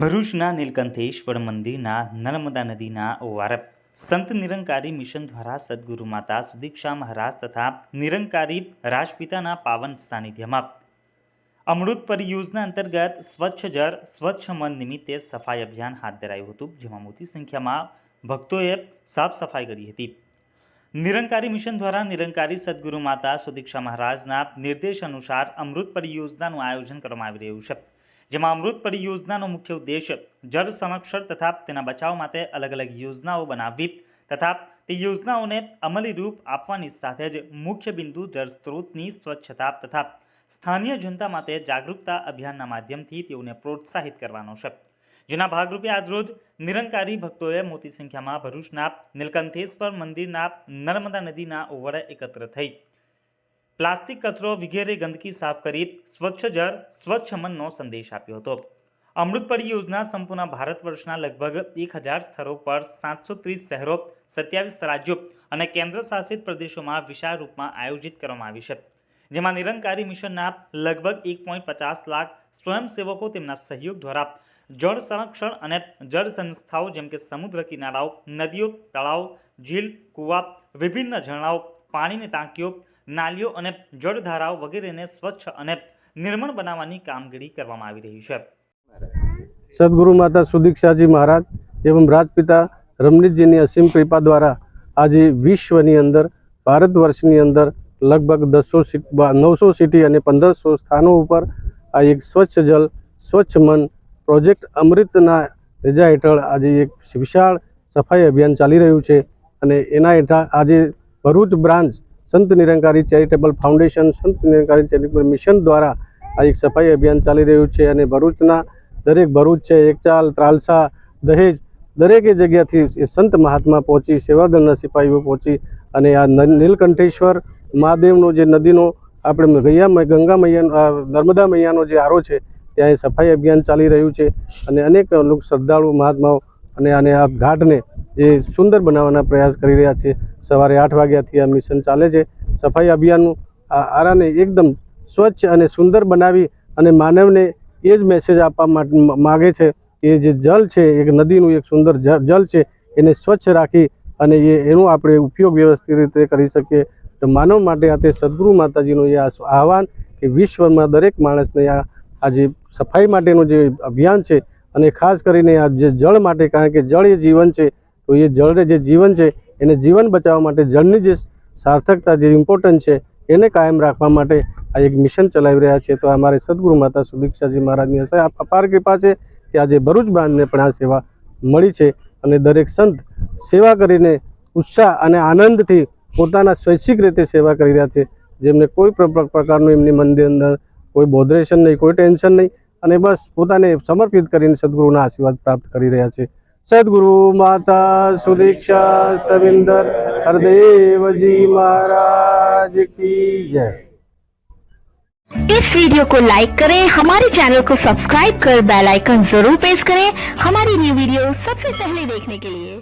ભરૂચના નીલકંઠેશ્વર મંદિરના નર્મદા નદીના ઓવારપ સંત નિરંકારી મિશન દ્વારા સદગુરુ માતા સુદીક્ષા મહારાજ તથા નિરંકારી રાજપિતાના પાવન સાનિધ્યમાં અમૃત પરિયોજના અંતર્ગત સ્વચ્છ જળ, સ્વચ્છ મન નિમિત્તે સફાઈ અભિયાન હાથ ધરાયું હતું, જેમાં મોટી સંખ્યામાં ભક્તોએ સાફ સફાઈ કરી હતી. નિરંકારી મિશન દ્વારા નિરંકારી સદગુરુ માતા સુદીક્ષા મહારાજના નિર્દેશ અનુસાર અમૃત પરિયોજનાનું આયોજન કરવામાં આવી રહ્યું છે. જેમાં અમૃત પરિયોજનાનો મુખ્ય ઉદ્દેશ જળ સંરક્ષણ તથા તેના બચાવ માટે અલગ અલગ યોજનાઓ બનાવવી તથા તે યોજનાઓને અમલી રૂપ આપવાની સાથે જ મુખ્ય બિંદુ જળ સ્ત્રોતની સ્વચ્છતા તથા સ્થાનીય જનતા માટે જાગૃતતા અભિયાનના માધ્યમથી તેઓને પ્રોત્સાહિત કરવાનો છે. જેના ભાગરૂપે આજરોજ નિરંકારી ભક્તોએ મોટી સંખ્યામાં ભરૂચના નીલકંઠેશ્વર મંદિરના નર્મદા નદીના ઓવરે એકત્ર થઈ પ્લાસ્ટિક કચરો વગેરે ગંદકી સાફ કરી સ્વચ્છ જળ, સ્વચ્છ મનનો સંદેશ આપ્યો હતો. અમૃતપડી યોજના સંપૂર્ણ ભારત વર્ષના લગભગ એક હજાર સ્થળો પર સાતસો ત્રીસ શહેરો, સત્યાવીસ રાજ્યો અને કેન્દ્ર શાસિત પ્રદેશોમાં વિશાળ રૂપમાં આયોજિત કરવામાં આવી છે. જેમાં નિરંકારી મિશનના લગભગ એક પોઈન્ટ પચાસ લાખ સ્વયંસેવકો તેમના સહયોગ દ્વારા જળ સંરક્ષણ અને જળ સંસ્થાઓ જેમ કે સમુદ્ર કિનારાઓ, નદીઓ, તળાવ, ઝીલ, કૂવા, વિભિન્ન ઝરણાઓ, પાણીની ટાંકીઓ નાલીઓ અને જળધારાઓ વગેરેને સ્વચ્છ અને નિર્મળ બનાવવાની કામગીરી કરવામાં આવી રહી છે. સદગુરુ માતા સુદીક્ષાજી મહારાજ એવં રાજપિતા રમણીતજીની અસીમ કૃપા દ્વારા આજે વિશ્વની અંદર, ભારત વર્ષની અંદર લગભગ દસો નવસો સિટી અને પંદરસો સ્થાનો ઉપર આ એક સ્વચ્છ જલ, સ્વચ્છ મન પ્રોજેક્ટ અમૃતના રેજા હેઠળ આજે એક વિશાળ સફાઈ અભિયાન ચાલી રહ્યું છે અને એના હેઠળ આજે ભરૂચ બ્રાન્ચ સંત નિરંકારી ચેરિટેબલ ફાઉન્ડેશન, સંત નિરંકારી ચેરિટેબલ મિશન દ્વારા આ એક સફાઈ અભિયાન ચાલી રહ્યું છે અને ભરૂચના દરેક ભરૂચ છે, એકચાલ, ત્રાલસા, દહેજ, દરેકે જગ્યાથી એ સંત મહાત્મા પહોંચી, સેવાદળના સિપાહીઓ પહોંચી અને આ નીલકંઠેશ્વર મહાદેવનો જે નદીનો આપણે ગૈયા ગંગા મૈયા નર્મદા મૈયાનો જે આરો છે, ત્યાં સફાઈ અભિયાન ચાલી રહ્યું છે અને અનેક શ્રદ્ધાળુ મહાત્માઓ અને આને આ ઘાટને જે સુંદર બનાવવાના પ્રયાસ કરી રહ્યા છે. સવારે આઠ વાગ્યાથી આ મિશન ચાલે છે. સફાઈ અભિયાનનું આ આરાને એકદમ સ્વચ્છ અને સુંદર બનાવી અને માનવને એ જ મેસેજ આપવા માગે છે કે જે જલ છે, એક નદીનું એક સુંદર જલ છે, એને સ્વચ્છ રાખી અને એ, એનો આપણે ઉપયોગ વ્યવસ્થિત રીતે કરી શકીએ. તો માનવ માટે આ તે સદગુરુ માતાજીનું એ આહવાન કે વિશ્વમાં દરેક માણસને આ આ જે સફાઈ માટેનું જે અભિયાન છે અને ખાસ કરીને આ જે જળ માટે કારણ કે જળ એ જીવન છે તો એ જળને જે જીવન છે, એને જીવન બચાવવા માટે જળની જે સાર્થકતા, જે ઇમ્પોર્ટન્ટ છે, એને કાયમ રાખવા માટે આ એક મિશન ચલાવી રહ્યા છે. તો અમારે સદગુરુ માતા સુદીક્ષાજી મહારાજની અપાર કૃપા છે કે આજે ભરૂચ બાંધને પણ આ સેવા મળી છે અને દરેક સંત સેવા કરીને ઉત્સાહ અને આનંદથી પોતાના સ્વૈચ્છિક રીતે સેવા કરી રહ્યા છે. જેમને કોઈ પ્ર- પ્ર- પ્રકારનું એમની મનની અંદર કોઈ બોધરેશન નહીં, કોઈ ટેન્શન નહીં અને બસ પોતાને સમર્પિત કરીને સદગુરુના આશીર્વાદ પ્રાપ્ત કરી રહ્યા છે. सदगुरु माता सुदीक्षा सविंदर, हरदेव जी महाराज की जय। इस वीडियो को लाइक करें, हमारे चैनल को सब्सक्राइब कर बेल आइकन ज़रूर प्रेस करें, हमारी न्यू वीडियो सबसे पहले देखने के लिए।